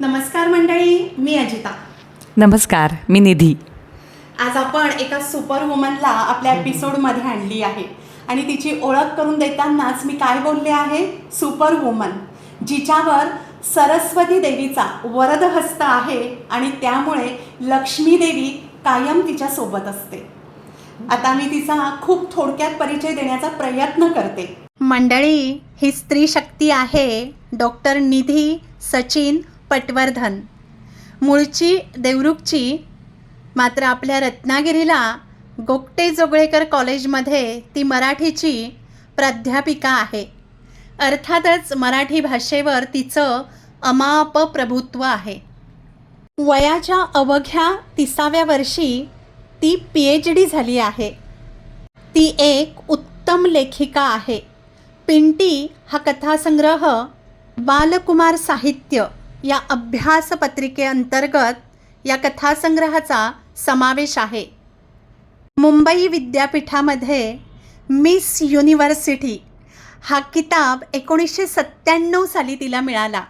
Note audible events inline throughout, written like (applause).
नमस्कार मंडळी मी अजिता. नमस्कार मी निधी. आज आपण एका सुपर वुमनला आपल्या एपिसोडमध्ये आणली आहे. आणि तिची ओळख करून देतानाच मी काय बोलले आहे? सुपर वुमन जिच्यावर सरस्वती देवीचा वरद हस्त आहे आणि त्यामुळे लक्ष्मी देवी कायम तिच्या सोबत असते. आता मी तिचा खूप थोडक्यात परिचय देण्याचा प्रयत्न करते. मंडळी ही स्त्री शक्ती आहे डॉक्टर निधी सचिन पटवर्धन. मूळची देवरुखची मात्र आपल्या रत्नागिरीला गोगटे जोगळेकर कॉलेजमध्ये ती मराठीची प्राध्यापिका आहे. अर्थातच मराठी भाषेवर तिचं अमाप प्रभुत्व आहे. वयाच्या अवघ्या तिसाव्या वर्षी ती पी एच डी झाली आहे. ती एक उत्तम लेखिका आहे. पिंटी हा कथासंग्रह बालकुमार साहित्य या अभ्यास पत्रिकेअंतर्गत या कथासंग्रहाचा समावेश आहे. मुंबई विद्यापीठामध्ये मिस युनिव्हर्सिटी हा किताब एकोणीसशे सत्त्याण्णव साली तिला मिळाला.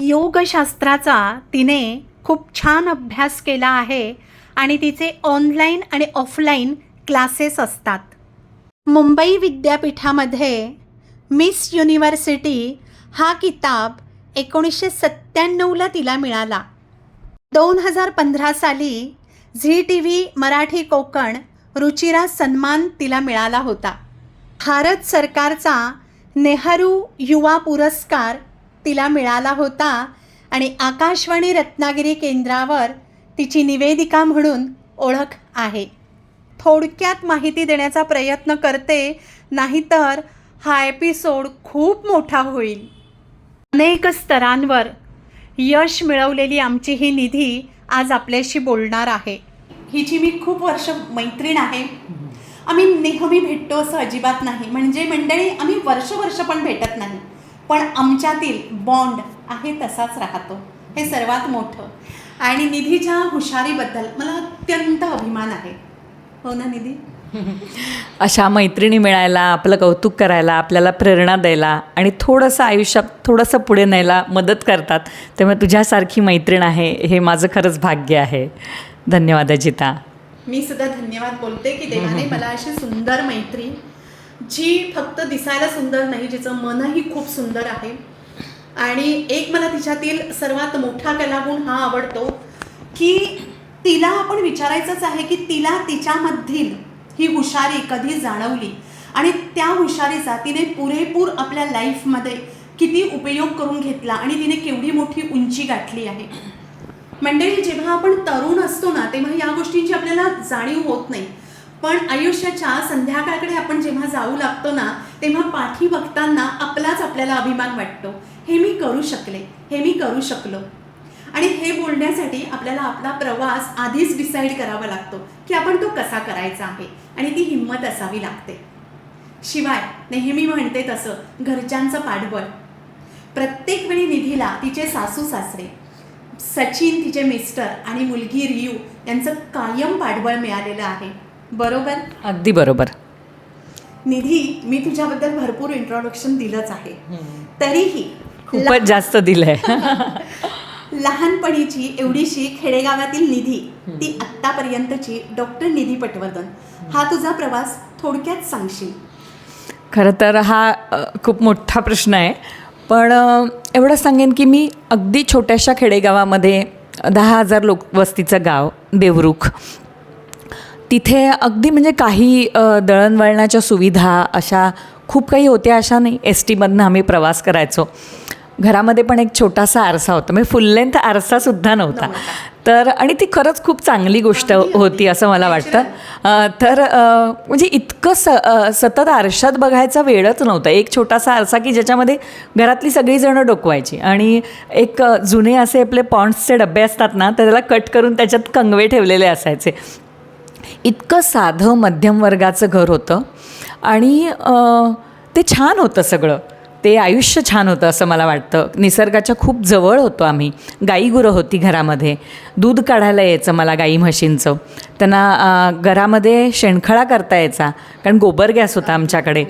योगशास्त्राचा तिने खूप छान अभ्यास केला आहे आणि तिचे ऑनलाईन आणि ऑफलाईन क्लासेस असतात. मुंबई विद्यापीठामध्ये मिस युनिव्हर्सिटी हा किताब एकोणीसशे सत्त्याण्णवला तिला मिळाला. दोन हजार पंधरा साली Zee T V Marathi Konkan Ruchira Sanman तिला मिळाला होता. भारत सरकारचा नेहरू युवा पुरस्कार तिला मिळाला होता आणि आकाशवाणी रत्नागिरी केंद्रावर तिची निवेदिका म्हणून ओळख आहे. थोडक्यात माहिती देण्याचा प्रयत्न करते नाहीतर हा एपिसोड खूप मोठा होईल. अनेक स्तरांवर यश मिळवलेली आमची ही निधी आज आपल्याशी बोलणार आहे. हिची मी खूप वर्ष मैत्रीण आहे. आम्ही नेहमी भेटतो असं अजिबात नाही. म्हणजे मंडळी आम्ही वर्ष वर्ष पण भेटत नाही. पण आमच्यातील बॉन्ड आहे तसाच राहतो. हे सर्वात मोठं. आणि निधीच्या हुशारीबद्दल मला अत्यंत अभिमान आहे. हो ना निधी? अशा मैत्रिणी मिळायला आपलं कौतुक करायला आपल्याला प्रेरणा द्यायला आणि थोडंसं आयुष्यात थोडंसं पुढे न्यायला मदत करतात त्यामुळे तुझ्यासारखी मैत्रीण आहे हे माझं खरंच भाग्य आहे. धन्यवाद अजिता. मी सुद्धा धन्यवाद बोलते की देवाने मला अशी सुंदर मैत्री जी फक्त दिसायला सुंदर नाही जिचं मनही खूप सुंदर आहे. आणि एक मला तिच्यातील सर्वात मोठा कलागुण हा आवडतो की तिला आपण विचारायचंच आहे की तिला तिच्यामधील ही हुशारी कधी जाणवली? आणि त्या हुशारीचा तिने पुरेपूर आपल्या लाईफमध्ये किती उपयोग करून घेतला आणि तिने केवढी मोठी उंची गाठली आहे? मंडळी जेव्हा आपण तरुण असतो ना तेव्हा या गोष्टींची आपल्याला जाणीव होत नाही. पण आयुष्याच्या संध्याकाळकडे आपण जेव्हा जाऊ लागतो ना तेव्हा पाठी बघताना आपलाच आपल्याला अभिमान वाटतो. हे मी करू शकले हे मी करू शकलो. आणि हे बोलण्यासाठी आपल्याला आपला प्रवास आधीच डिसाईड करावा लागतो की आपण तो कसा करायचा आहे आणि ती हिंमत असावी लागते. शिवाय नेहमी म्हणते तसं घरच्यांचं पाठबळ प्रत्येक वेळी निधीला तिचे सासू सासरे सचिन तिचे मिस्टर आणि मुलगी रियू यांचं कायम पाठबळ मिळालेलं आहे. बरोबर? अगदी बरोबर. निधी मी तुझ्याबद्दल भरपूर इंट्रोडक्शन दिलंच आहे. तरीही खूपच जास्त दिलं आहे (laughs) लहानपणीची एवढीशी खेडेगावातील निधी ती आत्तापर्यंतची डॉक्टर निधी पटवर्धन. हा तुझा प्रवास थोडक्यात सांगशील? खरं तर हा खूप मोठा प्रश्न आहे. पण एवढं सांगेन की मी अगदी छोट्याशा खेडेगावामध्ये दहा हजार लोक वस्तीचं गाव देवरुख. तिथे अगदी म्हणजे काही दळणवळणाच्या सुविधा अशा खूप काही होत्या अशा नाही. एस टीमधनं आम्ही प्रवास करायचो. घरामध्ये पण एक छोटासा आरसा होता. म्हणजे फुल लेंथ आरसासुद्धा नव्हता. तर आणि ती खरंच खूप चांगली गोष्ट होती. असं मला वाटतं. तर म्हणजे इतकं स सतत आरशात बघायचा वेळच नव्हता. एक छोटासा आरसा की ज्याच्यामध्ये घरातली सगळीजणं डोकवायची. आणि एक जुने असे आपले पॉन्ड्सचे डबे असतात ना तर त्याला कट करून त्याच्यात कंगवे ठेवलेले असायचे. इतकं साधं मध्यम वर्गाचं घर होतं. आणि ते छान होतं सगळं. ते आयुष्य छान होतं असं मला वाटतं. निसर्गाच्या खूप जवळ होतो आम्ही. गाई गुरं होती घरामध्ये. दूध काढायला यायचं मला गाई म्हशींचं. त्यांना घरामध्ये शेणखळा करता यायचा कारण गोबर गॅस होता आमच्याकडे.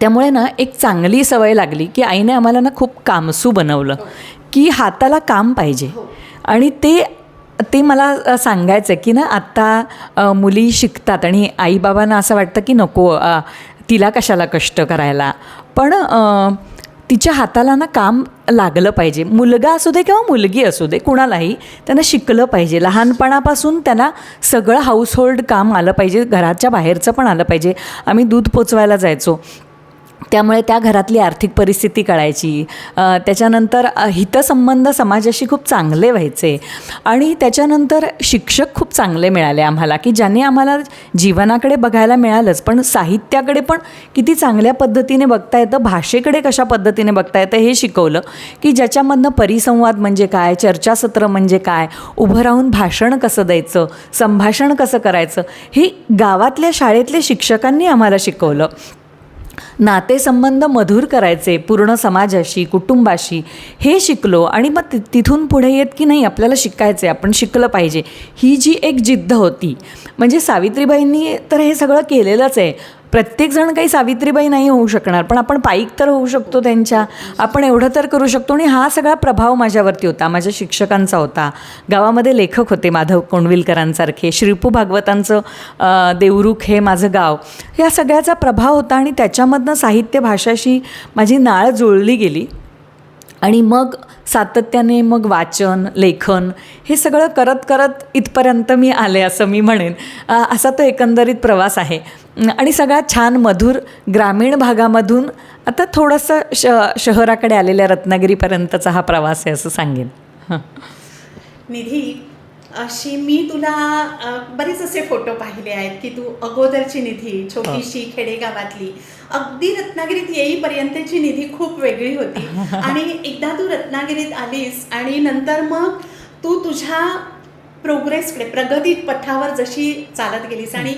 त्यामुळे ना एक चांगली सवय लागली की आईने आम्हाला ना खूप कामसू बनवलं की हाताला काम पाहिजे. आणि ते ते मला सांगायचं आहे की ना आत्ता मुली शिकतात आणि आईबाबांना असं वाटतं की नको तिला कशाला कष्ट करायला? पण तिच्या हाताला ना काम लागलं पाहिजे. मुलगा असू दे किंवा मुलगी असू दे कुणालाही त्यांना शिकलं पाहिजे. लहानपणापासून त्यांना सगळं हाऊसहोल्ड काम आलं पाहिजे घराच्या बाहेरचं पण आलं पाहिजे. आम्ही दूध पोचवायला जायचो. त्यामुळे त्या घरातली आर्थिक परिस्थिती कळायची. त्याच्यानंतर हितसंबंध समाजाशी खूप चांगले व्हायचे. आणि त्याच्यानंतर शिक्षक खूप चांगले मिळाले आम्हाला की ज्यांनी आम्हाला जीवनाकडे बघायला मिळालंच पण साहित्याकडे पण किती चांगल्या पद्धतीने बघता येतं भाषेकडे कशा पद्धतीने बघता येतं हे शिकवलं की ज्याच्यामधनं परिसंवाद म्हणजे काय चर्चासत्र म्हणजे काय उभं राहून भाषण कसं द्यायचं संभाषण कसं करायचं हे गावातल्या शाळेतल्या शिक्षकांनी आम्हाला शिकवलं. नातेसंबंध मधुर करायचे पूर्ण समाजाशी कुटुंबाशी हे शिकलो आणि मग तिथून पुढे येत की नाही आपल्याला शिकायचे आपण शिकलं पाहिजे. ही जी एक जिद्द होती म्हणजे सावित्रीबाईंनी तर हे सगळं केलेलंच आहे. प्रत्येकजण काही सावित्रीबाई नाही होऊ शकणार पण आपण पाईक तर होऊ शकतो त्यांच्या. आपण एवढं तर करू शकतो आणि हा सगळा प्रभाव माझ्यावरती होता माझ्या शिक्षकांचा होता. गावामध्ये लेखक होते माधव कोंडविलकरांसारखे श्रीपू भागवतांचं देवरुख हे माझं गाव. या सगळ्याचा प्रभाव होता आणि त्याच्यामधनं साहित्य भाषाशी माझी नाळ जुळली गेली. आणि मग सातत्याने मग वाचन लेखन हे सगळं करत करत इथपर्यंत मी आले असं मी म्हणेन. असा तो एकंदरीत प्रवास आहे. आणि सगळ्यात छान मधुर ग्रामीण भागामधून आता थोडंसं श शहराकडे आलेल्या रत्नागिरीपर्यंतचा हा प्रवास आहे असं सांगेन. निधी अशी मी तुला बरेच असे फोटो पाहिले आहेत की तू अगोदरची निधी छोटीशी खेडेगावातली अगदी रत्नागिरीत येईपर्यंतची निधी खूप वेगळी होती. (laughs) आणि एकदा तू रत्नागिरीत आलीस आणि नंतर मग तू तुझ्या प्रोग्रेसकडे प्रगती पथावर जशी चालत गेलीस आणि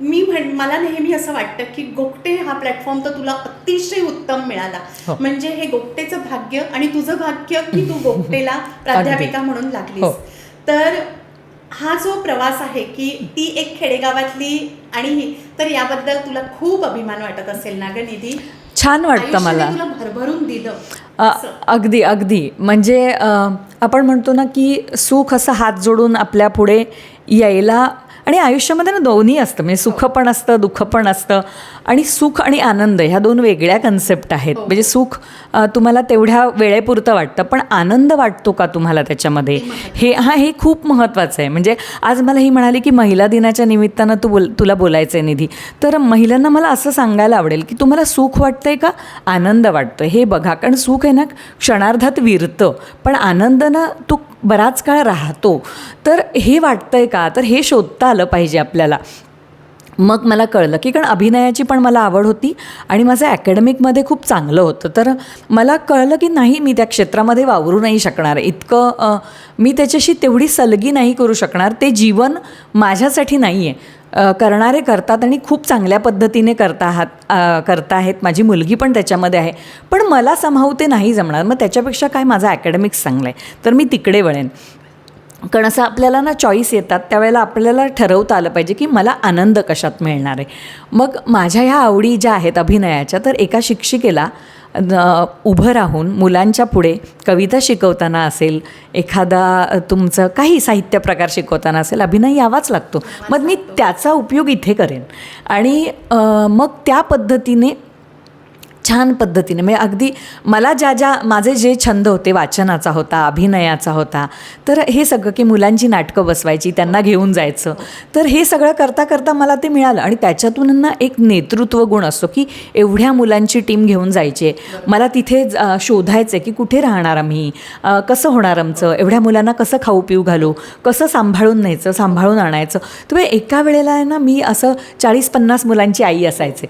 मी म्हण मला नेहमी असं वाटतं की गोगटे हा प्लॅटफॉर्म तर तुला अतिशय उत्तम मिळाला. हो. म्हणजे हे गोगटेचं भाग्य आणि तुझं भाग्य की तू गोगटेला (laughs) प्राध्यापिका म्हणून हो. लागलीस तर हा जो प्रवास आहे की ती एक खेडेगावातली आणि ही तर याबद्दल तुला खूप अभिमान वाटत असेल ना ग निधी? छान वाटतं मला. भरभरून दिलं. अगदी अगदी. म्हणजे आपण म्हणतो ना की सुख असं हात जोडून आपल्या पुढे यायला आणि आयुष्यामध्ये ना दोन्ही असतं. म्हणजे सुख पण असतं दुःख पण असतं. आणि सुख आणि आनंद ह्या दोन वेगळ्या कन्सेप्ट आहेत. हो. म्हणजे सुख तुम्हाला तेवढ्या वेळेपुरतं वाटतं पण आनंद वाटतो का तुम्हाला त्याच्यामध्ये? हे हा हे खूप महत्त्वाचं आहे. म्हणजे आज मला ही म्हणाली की महिला दिनाच्या निमित्तानं तू बोल तुला बोलायचं आहे निधी. तर महिलांना मला असं सांगायला आवडेल की तुम्हाला सुख वाटतंय का? आनंद वाटतोय. हे बघा कारण सुख आहे ना क्षणार्धात विरतं. पण आनंद ना तो बराच काळ राहतो. तर हे वाटतंय का? तर हे शोधता आलं पाहिजे आपल्याला. मग मला कळलं की कारण अभिनयाची पण मला आवड होती आणि माझं ॲकॅडमिकमध्ये खूप चांगलं होतं. तर मला कळलं की नाही मी त्या क्षेत्रामध्ये वावरू नाही शकणार. इतकं मी त्याच्याशी तेवढी सलगी नाही करू शकणार. ते जीवन माझ्यासाठी नाही आहे करणारे करतात आणि खूप चांगल्या पद्धतीने करता आहात करता आहेत. माझी मुलगी पण त्याच्यामध्ये आहे. पण मला समाव ते नाही जमणार. मग त्याच्यापेक्षा काय माझं ॲकॅडमिक्स चांगलं आहे तर मी तिकडे वळेन. कारण असं आपल्याला ना चॉईस येतात त्यावेळेला आपल्याला ठरवता आलं पाहिजे की मला आनंद कशात मिळणार आहे. मग माझ्या ह्या आवडी ज्या आहेत अभिनयाच्या तर एका शिक्षिकेला उभं राहून मुलांच्या पुढे कविता शिकवताना असेल एखादा तुमचं काही साहित्य प्रकार शिकवताना असेल अभिनय यावाच लागतो. मग मी त्याचा उपयोग इथे करेन. आणि मग त्या पद्धतीने छान पद्धतीने. म्हणजे अगदी मला ज्या ज्या माझे जे छंद होते वाचनाचा होता अभिनयाचा होता तर हे सगळं की मुलांची नाटकं बसवायची त्यांना घेऊन जायचं तर हे सगळं करता करता मला ते मिळालं. आणि त्याच्यातून ना एक नेतृत्व गुण असतो की एवढ्या मुलांची टीम घेऊन जायची. आहे मला तिथे शोधायचं आहे की कुठे राहणार आम्ही? कसं होणार आमचं? एवढ्या मुलांना कसं खाऊ पिऊ घालू? कसं सांभाळून न्यायचं? सांभाळून आणायचं? तर एका वेळेला ना मी असं चाळीस पन्नास मुलांची आई असायचे.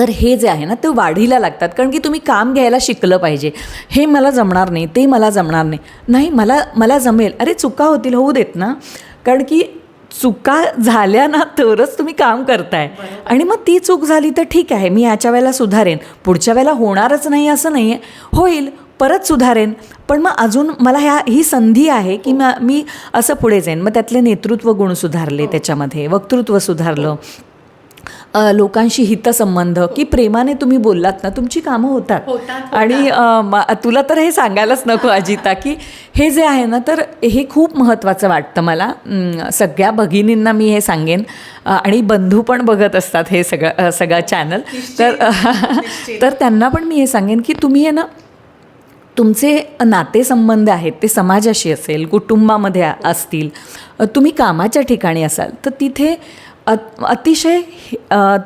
तर हे जे आहे ना ते वाढीला लागतात. कारण की तुम्ही काम घ्यायला शिकलं पाहिजे. हे मला जमणार नाही ते मला जमणार नाही. नाही मला मला जमेल. अरे चुका होतील होऊ देत ना. कारण की चुका झाल्या ना तरच तुम्ही काम करताय. आणि मग ती चूक झाली तर ठीक आहे मी याच्या वेळेला सुधारेन. पुढच्या वेळेला होणारच नाही असं नाही आहे होईल परत सुधारेन. पण मग अजून मला ह्या ही संधी आहे की म मी असं पुढे जाईन. मग त्यातले नेतृत्व गुण सुधारले त्याच्यामध्ये वक्तृत्व सुधारलं. अ, लोकांशी हितसंबंध की प्रेमाने तुम्ही बोललात ना तुमची कामं होतात. आणि तुला तर हे सांगायलाच नको अजिता की हे जे आहे ना तर हे खूप महत्त्वाचं वाटतं मला सगळ्या भगिनींना मी हे सांगेन आणि बंधू पण बघत असतात हे सगळं सगळं चॅनल तर. तर त्यांना पण मी हे सांगेन की तुम्ही आहे ना तुमचे नातेसंबंध आहेत ते समाजाशी असेल कुटुंबामध्ये असतील तुम्ही कामाच्या ठिकाणी असाल तर तिथे अत अतिशय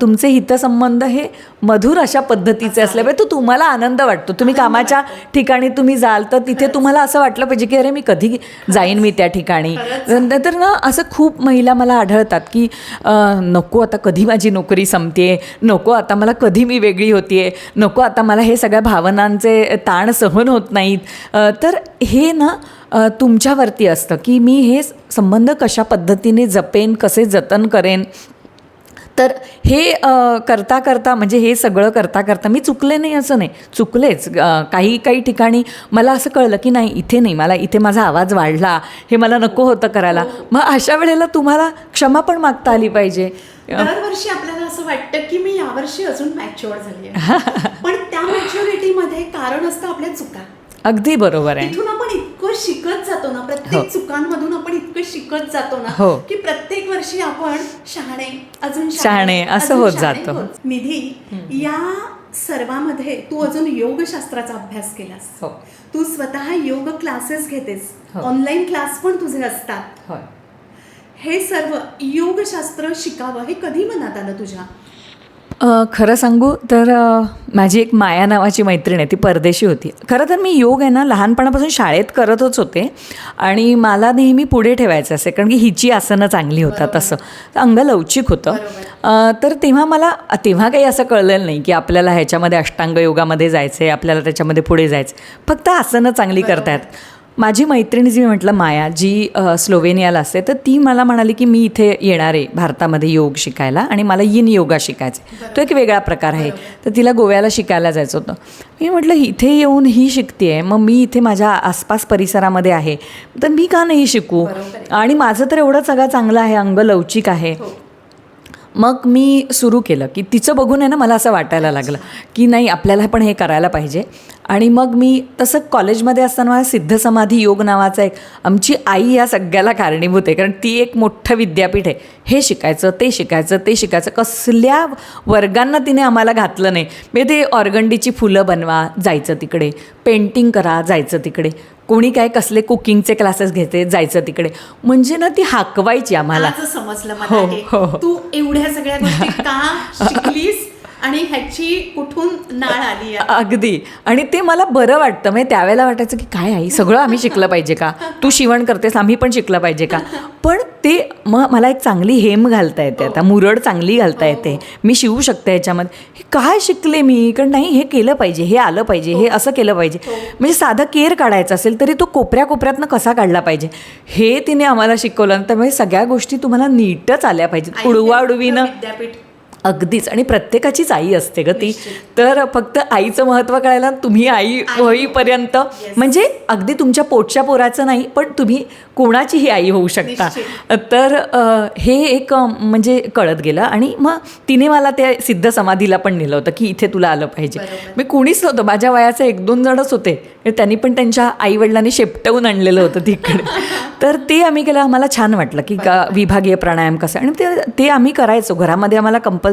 तुमचे हितसंबंध हे मधुर अशा पद्धतीचे असले पाहिजे तो तुम्हाला आनंद वाटतो. तुम्ही कामाच्या ठिकाणी तुम्ही जाल तर तिथे तुम्हाला असं वाटलं पाहिजे की अरे मी कधी जाईन मी त्या ठिकाणी. खरंच. तर ना असं खूप महिला मला आढळतात की नको आता कधी माझी नोकरी संपते नको आता मला कधी मी वेगळी होतीये? नको आता मला हे सगळ्या भावनांचे ताण सहन होत नाहीत? तर हे ना तुमच्यावरती असतं की मी हे संबंध कशा पद्धतीने जपेन कसे जतन करेन? तर हे करता करता म्हणजे हे सगळं करता करता मी चुकले नाही असं नाही. चुकलेच. काही काही ठिकाणी मला असं कळलं की नाही इथे नाही. मला इथे माझा आवाज वाढला. हे मला नको होतं करायला. मग अशा वेळेला तुम्हाला क्षमा पण मागता आली पाहिजे. दरवर्षी आपल्याला असं वाटतं की मी यावर्षी अजून मॅच्युअर झाली (laughs) पण त्या मॅच्युरिटी मध्ये कारण असतं आपल्या चुका. अगदी बरोबर आहे तिथून आपण इतकं शिकत जातो ना हो. प्रत्येक चुकांमधून आपण इतकं शिकत जातो ना हो. की प्रत्येक वर्षी आपण शहाणे अजून शहाणे, असं होत जातं. निधी या सर्वामध्ये तू अजून योगशास्त्राचा अभ्यास केलास हो. तू स्वतः योग क्लासेस घेतेस हो. ऑनलाईन क्लास पण तुझे असतात हे सर्व योगशास्त्र शिकावं हे कधी मनात आलं तुझ्या खरं सांगू तर माझी एक माया नावाची मैत्रीण आहे ती परदेशी होती. खरं तर मी योग आहे ना लहानपणापासून शाळेत करतच होते आणि मला नेहमी पुढे ठेवायचं असे कारण की हिची आसनं चांगली होतात असं. तर अंग लवचिक होतं. तर तेव्हा मला तेव्हा काही असं कळलेलं नाही की आपल्याला ह्याच्यामध्ये अष्टांग योगामध्ये जायचं आहे आपल्याला त्याच्यामध्ये पुढे जायचं फक्त आसनं चांगली करतायत. माझी मैत्रिणी जी मी म्हटलं माया जी स्लोवेनियाला असते तर ती मला म्हणाली की मी इथे येणार आहे भारतामध्ये योग शिकायला आणि मला यिन योगा शिकायचा आहे. तो एक वेगळा प्रकार आहे. तर तिला गोव्याला शिकायला जायचं होतं. मी म्हटलं इथे येऊन ही शिकते मग मी इथे माझ्या आसपास परिसरामध्ये आहे. तर मी का नाही शिकू? आणि माझं तर एवढं सगळं चांगलं आहे अंग लवचिक आहे. मग मी सुरू केलं की तिचं बघून आहे ना मला असं वाटायला लागलं की नाही आपल्याला पण हे करायला पाहिजे. आणि मग मी तसं कॉलेजमध्ये असताना मला सिद्ध समाधी योग नावाचा एक आमची आई या सगळ्याला कारणीभूत आहे. कारण ती एक मोठं विद्यापीठ आहे. हे शिकायचं ते शिकायचं ते शिकायचं. कसल्या वर्गांना तिने आम्हाला घातलं नाही. म्हणजे ते ऑर्गंडीची फुलं बनवा जायचं तिकडे. पेंटिंग करा जायचं तिकडे. कोणी काय कसले कुकिंगचे क्लासेस घेते जायचं तिकडे म्हणजे ना ती हाकवायची आम्हाला समजलं हो, मला हे. हो. तू एवढ्या सगळ्या गोष्टी का (laughs) शिकलीस आणि ह्याची कुठून नाळ आली? अगदी आणि ते मला बरं वाटतं म्हणजे त्यावेळेला वाटायचं की काय आई सगळं आम्ही शिकलं पाहिजे का तू शिवण करतेस आम्ही पण शिकलं पाहिजे का (laughs) पण ते मग मला एक चांगली हेम घालता येते. आता मुरड चांगली घालता येते. मी शिवू शकते ह्याच्यामध्ये हे काय शिकले मी? कारण नाही हे केलं पाहिजे हे आलं पाहिजे हे असं केलं पाहिजे. म्हणजे साधं केर काढायचं असेल तरी तो कोपऱ्या कोपऱ्यातनं कसा काढला पाहिजे? हे तिने आम्हाला शिकवलं. त्यामुळे सगळ्या गोष्टी तुम्हाला नीटच आल्या पाहिजेत. आई उडवाउडवीनं विद्यापीठ अगदीच. आणि प्रत्येकाचीच आई असते ग ती. तर फक्त आईचं महत्त्व कळायला तुम्ही आई होईपर्यंत. म्हणजे अगदी तुमच्या पोटच्या पोराचं नाही पण तुम्ही कोणाचीही आई होऊ शकता. तर हे एक म्हणजे कळत गेलं. आणि मग तिने मला त्या सिद्ध समाधीला पण नेलं होतं की इथे तुला आलं पाहिजे. मी कुणीच नव्हतं. माझ्या वयाचे एक दोन जणच होते. त्यांनी पण त्यांच्या आईवडिलांनी शेपटवून आणलेलं होतं तिकडे. (laughs) तर ते आम्ही केलं. आम्हाला छान वाटलं की का विभागीय प्राणायाम कसं. आणि ते ते आम्ही करायचो. घरामध्ये आम्हाला कंपल्सरी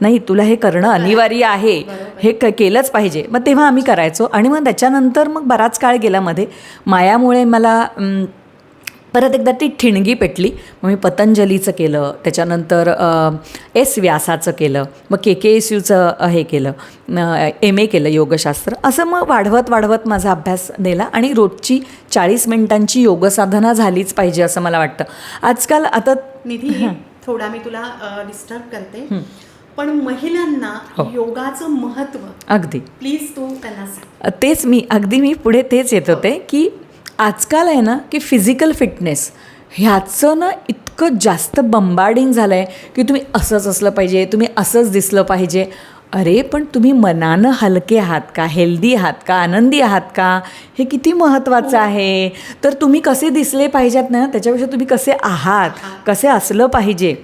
नाही तुला हे करणं अनिवार्य आहे. हे क केलंच पाहिजे. मग तेव्हा आम्ही करायचो. आणि मग त्याच्यानंतर मग बराच काळ गेला मध्ये. मायामुळे मला परत एकदा ती ठिणगी पेटली. मग मी पतंजलीचं केलं. त्याच्यानंतर एस व्यासाचं केलं. मग के के एस यूचं हे केलं. एम ए केलं योगशास्त्र. असं मग वाढवत वाढवत माझा अभ्यास नेला. आणि रोजची चाळीस मिनिटांची योगसाधना झालीच पाहिजे असं मला वाटतं. आजकाल आता निधी थोडा मी तुला डिस्टर्ब करते. पण महिलांना हो. योगाचं महत्त्व अगदी. प्लीज तू त्यांना सांग. तेच मी अगदी मी पुढे तेच येत होते की आजकाल आहे ना की फिजिकल फिटनेस ह्याचं ना इतकं जास्त बंबार्डिंग झालं आहे की तुम्ही असंच असलं पाहिजे तुम्ही असंच दिसलं पाहिजे. अरे पण तुम्ही मनानं हलके आहात का? हेल्दी आहात का? आनंदी आहात का? हे किती महत्त्वाचं आहे. तर तुम्ही कसे दिसले पाहिजेत ना त्याच्यापेक्षा तुम्ही कसे आहात? कसे असलं पाहिजे?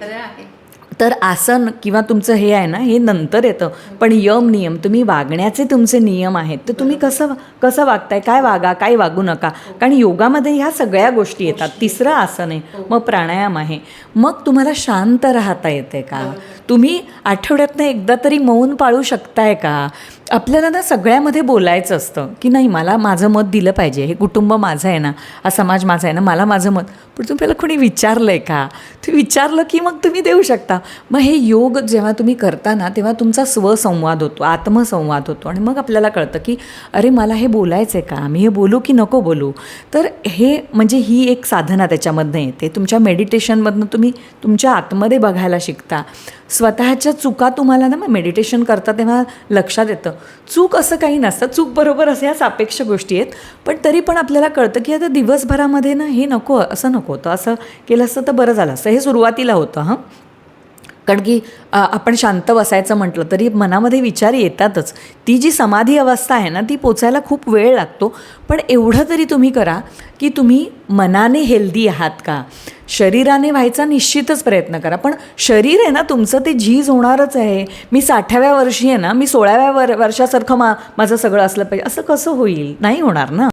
तर आसन किंवा तुमचं हे आहे ना हे नंतर येतं. पण यम नियम तुम्ही वागण्याचे तुमचे नियम आहेत. तर तुम्ही कसं कसं वागताय? काय वागा काय वागू नका? कारण योगामध्ये ह्या सगळ्या गोष्टी येतात. तिसरं आसन आहे. मग प्राणायाम आहे. मग तुम्हाला शांत राहता येते का? तुम्ही आठवड्यातनं एकदा तरी मौन पाळू शकताय का? आपल्याला ना सगळ्यामध्ये बोलायचं असतं की नाही मला माझं मत दिलं पाहिजे हे कुटुंब माझं आहे ना हा समाज माझा आहे ना मला माझं मत. पण तुम्हाला कोणी विचारलं आहे का? ते विचारलं की मग तुम्ही देऊ शकता. मग हे योग जेव्हा तुम्ही करता ना तेव्हा तुमचा स्वसंवाद होतो आत्मसंवाद होतो. आणि मग आपल्याला कळतं की अरे मला हे बोलायचं आहे का? मी हे बोलू की नको बोलू? तर हे म्हणजे ही एक साधना त्याच्यामधनं येते. तुमच्या मेडिटेशनमधनं तुम्ही तुमच्या आतमध्ये बघायला शिकता. स्वतःच्या चुका तुम्हाला ना मग मेडिटेशन करता तेव्हा लक्षात येतं. चूक असं काही नसतं. चूक बरोबर असं ह्या सापेक्ष गोष्टी आहेत. पण तरी पण आपल्याला कळतं की आता दिवसभरामध्ये ना हे नको असं नको होतं. असं केलं असतं तर बरं झालं असतं. हे सुरुवातीला होतं हां. कारण की आपण शांत बसायचं म्हटलं तरी मनामध्ये विचार येतातच. ती जी समाधी अवस्था आहे ना ती पोचायला खूप वेळ लागतो. पण एवढं तरी तुम्ही करा की तुम्ही मनाने हेल्दी आहात का? शरीराने व्हायचा निश्चितच प्रयत्न करा. पण शरीर आहे ना तुमचं ते झीज होणारच आहे. मी साठाव्या वर्षी आहे ना मी सोळाव्या वर वर्षासारखं मा माझं सगळं असलं पाहिजे. असं कसं होईल? नाही होणार ना?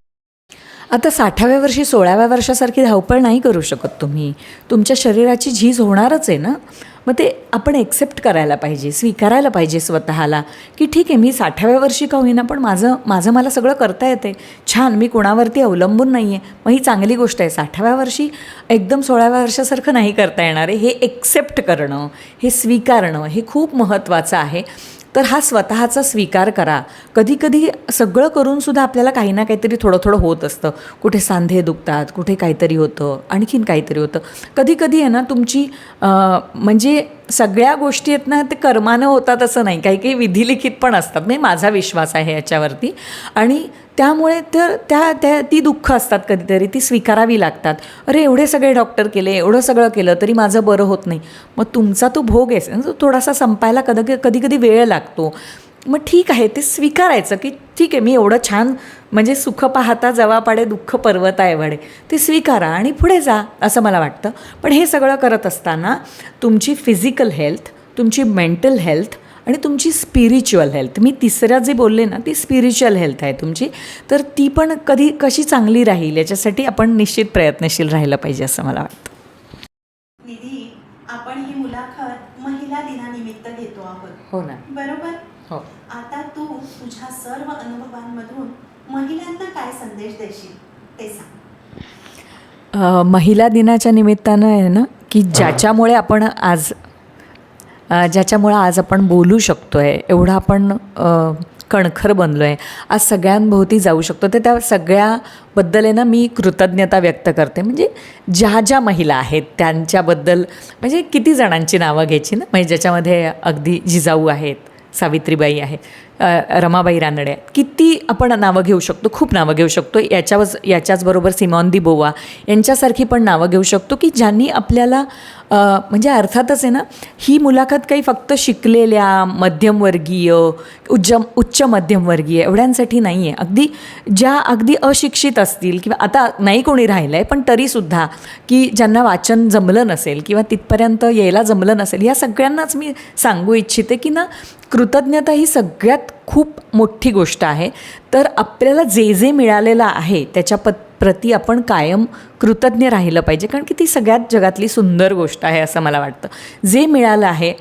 आता साठाव्या वर्षी सोळाव्या वर्षासारखी धावपळ नाही करू शकत तुम्ही. तुमच्या शरीराची झीज होणारच आहे ना? मग ते आपण एक्सेप्ट करायला पाहिजे स्वीकारायला पाहिजे स्वतःला की ठीक आहे मी साठाव्या वर्षी का होईना पण माझं माझं मला सगळं करता येते छान मी कोणावरती अवलंबून नाही आहे मग ही चांगली गोष्ट आहे साठाव्या वर्षी एकदम सोळाव्या वर्षासारखं नाही करता येणार आहे. हे एक्सेप्ट करणं हे स्वीकारणं हे खूप महत्त्वाचं आहे. तर हा स्वतःचा स्वीकार करा. कधीकधी सगळं करूनसुद्धा आपल्याला काही ना काहीतरी थोडं थोडं होत असतं. कुठे सांधे दुखतात कुठे काहीतरी होतं आणखीन काहीतरी होतं. कधीकधी आहे ना तुमची म्हणजे सगळ्या गोष्टी आहेत ना ते कर्मानं होतात असं नाही. काही काही विधिलिखित पण असतात. म्हणजे माझा विश्वास आहे याच्यावरती. आणि त्यामुळे तर त्या त्या ती दुःख असतात कधीतरी ती स्वीकारावी लागतात. अरे एवढे सगळे डॉक्टर केले एवढं सगळं केलं तरी माझं बरं होत नाही. मग तुमचा तो भोग आहे म्हणजे तो थोडासा संपायला कधी कधी कधी वेळ लागतो. मग ठीक आहे ते स्वीकारायचं की ठीक आहे मी एवढं छान म्हणजे सुख पाहता जवा पाडे दुःख पर्वत आहे वडे ते स्वीकारा आणि पुढे जा असं मला वाटतं. पण हे सगळं करत असताना तुमची फिजिकल हेल्थ तुमची मेंटल हेल्थ आणि तुमची स्पिरिच्युअल हेल्थ मी तिसऱ्या जे बोलले ना ती स्पिरिच्युअल हेल्थ आहे तुमची. तर ती पण कधी कशी चांगली राहील याच्यासाठी आपण निश्चित प्रयत्नशील राहिलं पाहिजे असं मला वाटतं. निधी आपण ही मुलाखत महिला दिनानिमित्त घेतो आहोत हो ना. बरोबर? हो. आता तू तुझ्या सर्व अनुभवांमधून महिलांना काय संदेश देशील ते सांग. महिला दिनाच्या निमित्तानं आहे ना की ज्याच्यामुळे आपण आज ज्याच्यामुळं आज आपण बोलू शकतो आहे एवढं आपण कणखर बनलो आहे आज सगळ्यांभोवती जाऊ शकतो. तर त्या सगळ्याबद्दल आहे ना मी कृतज्ञता व्यक्त करते. म्हणजे ज्या ज्या महिला आहेत त्यांच्याबद्दल म्हणजे किती जणांची नावं घ्यायची ना? म्हणजे ज्याच्यामध्ये अगदी जिजाऊ आहेत सावित्रीबाई आहेत रमाबाई रानडे. आहेत किती आपण नावं घेऊ शकतो खूप नावं घेऊ शकतो. याच्यावर याच्याचबरोबर सिमॉन दी बोवा यांच्यासारखी पण नावं घेऊ शकतो की ज्यांनी आपल्याला म्हणजे अर्थातच आहे ना ही मुलाखत काही फक्त शिकलेल्या मध्यमवर्गीय उच्च उच्च मध्यमवर्गीय एवढ्यांसाठी नाही आहे अगदी ज्या अगदी अशिक्षित असतील किंवा आता नाही कोणी राहिलं आहे पण तरीसुद्धा की ज्यांना वाचन जमलं नसेल किंवा तिथपर्यंत यायला जमलं नसेल या सगळ्यांनाच मी सांगू इच्छिते की ना कृतज्ञता ही सगळ्यात खूप मोठी गोष्ट आहे. तर आपल्याला जे जे मिळालेलं आहे त्याच्या प प्रती आपण कायम कृतज्ञ राहिलं पाहिजे. कारण की ती सगळ्यात जगातली सुंदर गोष्ट आहे असं मला वाटतं. जे मिळालं आहे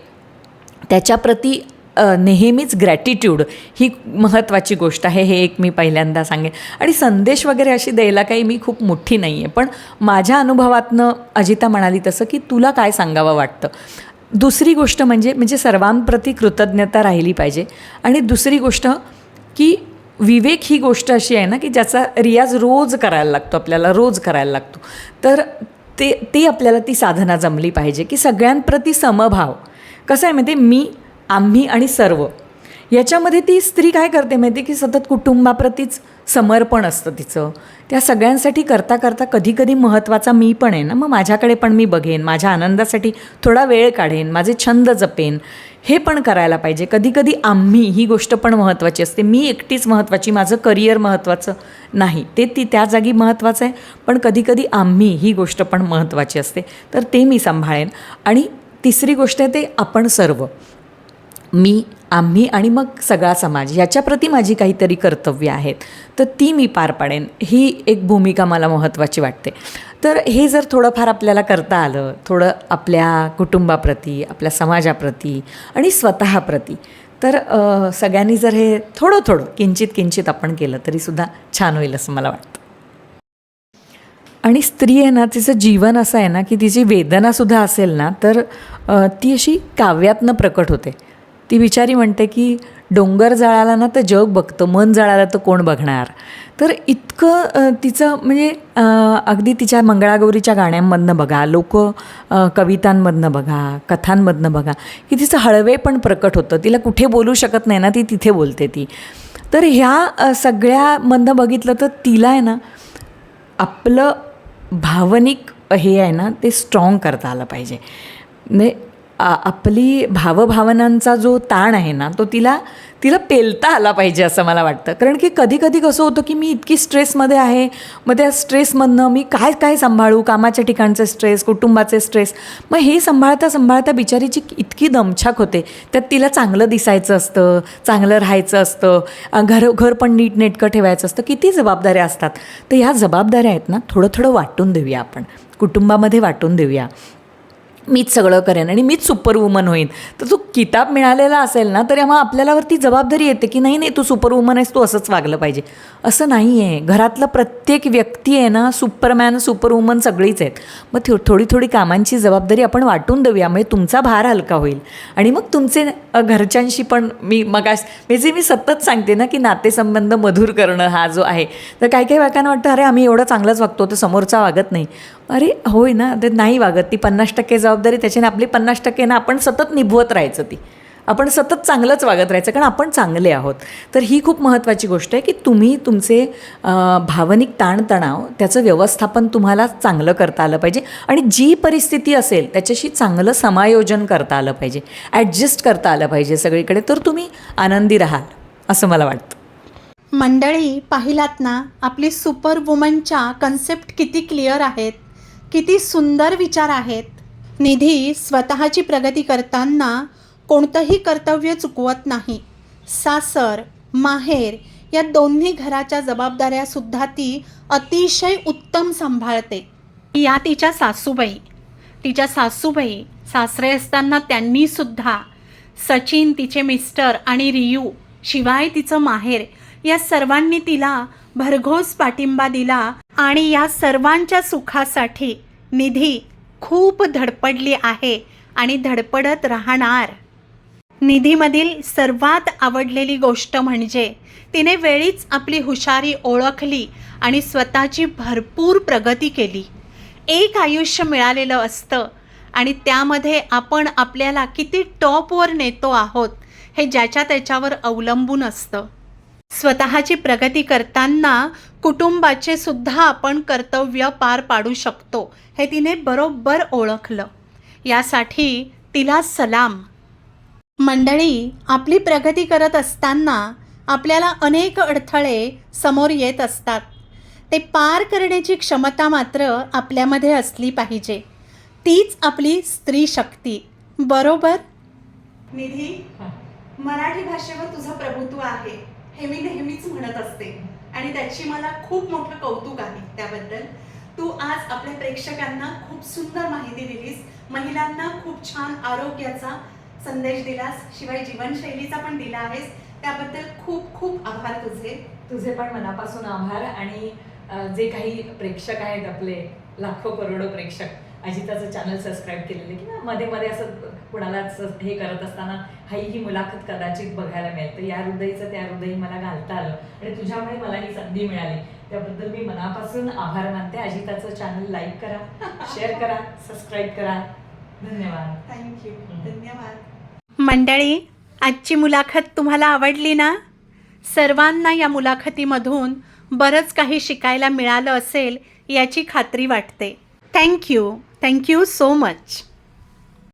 त्याच्याप्रती नेहमीच ग्रॅटिट्यूड ही महत्त्वाची गोष्ट आहे हे एक मी पहिल्यांदा सांगेन. आणि संदेश वगैरे अशी द्यायला काही मी खूप मोठी नाही आहे पण माझ्या अनुभवातनं अजिता म्हणाली तसं की तुला काय सांगावं वाटतं? दुसरी गोष्ट म्हणजे म्हणजे सर्वांप्रती कृतज्ञता राहिली पाहिजे. आणि दुसरी गोष्ट की विवेक ही गोष्ट अशी आहे ना की ज्याचा रियाज रोज करायला लागतो आपल्याला रोज करायला लागतो. तर ते ते आपल्याला ती साधना जमली पाहिजे की सगळ्यांप्रती समभाव. कसं आहे माहिती मी आम्ही आणि सर्व. याच्यामध्ये ती स्त्री काय करते माहिती की सतत कुटुंबाप्रतीच समर्पण असतं तिचं. त्या सगळ्यांसाठी करता करता कधीकधी महत्त्वाचा मी पण आहे ना मग माझ्याकडे पण मी बघेन माझ्या आनंदासाठी थोडा वेळ काढेन माझे छंद जपेन. हे पण करायला पाहिजे. कधीकधी आम्ही ही गोष्ट पण महत्त्वाची असते. मी एकटीच महत्त्वाची माझं करिअर महत्त्वाचं नाही. ते ती त्या जागी महत्त्वाचं आहे पण कधीकधी आम्ही ही गोष्ट पण महत्त्वाची असते. तर ते मी सांभाळेन. आणि तिसरी गोष्ट आहे ते आपण सर्व. मी आम्ही आणि मग सगळा समाज याच्याप्रती माझी काहीतरी कर्तव्य आहेत. तर ती मी पार पाडेन. ही एक भूमिका मला महत्त्वाची वाटते. तर हे जर थोडंफार आपल्याला करता आलं थोडं आपल्या कुटुंबाप्रती आपल्या समाजाप्रती आणि स्वतःप्रती तर सगळ्यांनी जर हे थोडं थोडं किंचित किंचित आपण केलं तरीसुद्धा छान होईल असं मला वाटतं. आणि स्त्री आहे ना तिचं जीवन असं आहे ना की तिची वेदनासुद्धा असेल ना तर ती अशी काव्यातनं प्रकट होते. ती बिचारी म्हणते की डोंगर जळाला ना तर जग बघतं मन जळालं तर कोण बघणार? तर इतकं तिचं म्हणजे अगदी तिच्या मंगळागौरीच्या गाण्यांमधनं बघा लोक कवितांमधनं बघा कथांमधनं बघा की तिचं हळवे पण प्रकट होतं. तिला कुठे बोलू शकत नाही ना ती तिथे बोलते ती. तर ह्या सगळ्यामधनं बघितलं तर तिला आहे ना आपलं भावनिक हे आहे ना ते स्ट्रॉंग करता आलं पाहिजे. म्हणजे आपली भावभावनांचा जो ताण आहे ना तो तिला तिला पेलता आला पाहिजे असं मला वाटतं. कारण की कधी कधी कसं होतं की मी इतकी स्ट्रेसमध्ये आहे मग त्या स्ट्रेसमधनं मी काय काय सांभाळू कामाच्या ठिकाणचे स्ट्रेस कुटुंबाचे स्ट्रेस मग हे सांभाळता सांभाळता बिचारीची इतकी दमछाक होते. त्यात तिला चांगलं दिसायचं असतं चांगलं राहायचं असतं घर घर पण नीटनेटकं ठेवायचं असतं. किती जबाबदाऱ्या असतात. तर ह्या जबाबदाऱ्या आहेत ना थोडं थोडं वाटून देऊया आपण. कुटुंबामध्ये वाटून देऊया. मीच सगळं करेन आणि मीच सुपर वुमन होईन. तर तो किताब मिळालेला असेल ना तर मग आपल्यालावरती जबाबदारी येते की नाही नाही तू सुपर वुमन आहेस तू असंच वागलं पाहिजे. असं नाही आहे घरातलं प्रत्येक व्यक्ती आहे ना सुपरमॅन सुपर वुमन सगळीच आहेत. मग थो थोडी थोडी कामांची जबाबदारी आपण वाटून देऊया म्हणजे तुमचा भार हलका होईल. आणि मग तुमचे घरच्यांशी पण मी मगास म्हणजे मी सतत सांगते ना की नातेसंबंध मधुर करणं हा जो आहे. तर काही काही वाकांना वाटतं अरे आम्ही एवढं चांगलंच वागतो तर समोरचा वागत नाही. अरे होय ना. ते नाही वागत ती पन्नास टक्के जबाबदारी त्याच्याने आपली पन्नास टक्के ना आपण सतत निभवत राहायचं ती. आपण सतत चांगलंच वागत राहायचं कारण आपण चांगले आहोत. तर ही खूप महत्त्वाची गोष्ट आहे की तुम्ही तुमचे भावनिक ताणतणाव त्याचं व्यवस्थापन तुम्हाला चांगलं करता आलं पाहिजे आणि जी परिस्थिती असेल त्याच्याशी चांगलं समायोजन करता आलं पाहिजे. ॲडजस्ट करता आलं पाहिजे सगळीकडे. तर तुम्ही आनंदी राहाल असं मला वाटतं. मंडळी पाहिलात ना आपली सुपर वुमनच्या कन्सेप्ट किती क्लिअर आहेत? किती सुंदर विचार आहेत. निधी स्वतःची प्रगती करताना कोणतंही कर्तव्य चुकवत नाही. सासर माहेर या दोन्ही घराच्या जबाबदाऱ्यासुद्धा ती अतिशय उत्तम सांभाळते. या तिच्या सासूबाई. तिच्या सासूबाई सासरे असताना त्यांनीसुद्धा सचिन तिचे मिस्टर आणि रियू शिवाय तिचं माहेर या सर्वांनी तिला भरघोस पाठिंबा दिला आणि या सर्वांच्या सुखासाठी निधी खूप धडपडली आहे आणि धडपडत राहणार. निधीमधील सर्वात आवडलेली गोष्ट म्हणजे तिने वेळीच आपली हुशारी ओळखली आणि स्वतःची भरपूर प्रगती केली. एक आयुष्य मिळालेलं असतं आणि त्यामध्ये आपण आपल्याला किती टॉपवर नेतो आहोत हे ज्याच्या त्याच्यावर अवलंबून असतं. स्वतःची प्रगती करताना कुटुंबाचे सुद्धा आपण कर्तव्य पार पाडू शकतो. हे तिने बरोबर ओळखलं. यासाठी तिला सलाम. मंडळी आपली प्रगती करत असताना आपल्याला अनेक अडथळे समोर येत असतात. ते पार करण्याची क्षमता मात्र आपल्यामध्ये असली पाहिजे. तीच आपली स्त्री शक्ती. बरोबर? निधी मराठी भाषेवर तुझं प्रभुत्व आहे. हे मी नेहमीच म्हणत असते. आणि त्याची मला खूप मोठं कौतुक आहे त्याबद्दल. तू आज आपल्या प्रेक्षकांना खूप सुंदर माहिती दिलीस. महिलांना खूप छान आरोग्याचा संदेश दिलास. शिवाय जीवनशैलीचा पण दिला आहेस. त्याबद्दल खूप खूप आभार तुझे. तुझे पण मनापासून आभार आणि जे काही प्रेक्षक आहेत आपले लाखो करोडो प्रेक्षक. अजिताचं चॅनल सबस्क्राईब केलेले किंवा मध्ये मध्ये असं कुणालाच हे करत असताना हाई ही मुलाखत कदाचित बघायला मिळेल. तर या हृदयीचं त्या हृदयी मला घालता आलं. आणि तुझ्यामुळे मला ही संधी मिळाली. त्याबद्दल मी मनापासून आभार मानते. अजिताचं चॅनल लाईक करा शेअर करा सबस्क्राईब करा. धन्यवाद. थँक्यू धन्यवाद. मंडळी आजची मुलाखत तुम्हाला आवडली ना? सर्वांना या मुलाखतीमधून बरंच काही शिकायला मिळालं असेल याची खात्री वाटते. Thank you thank you so much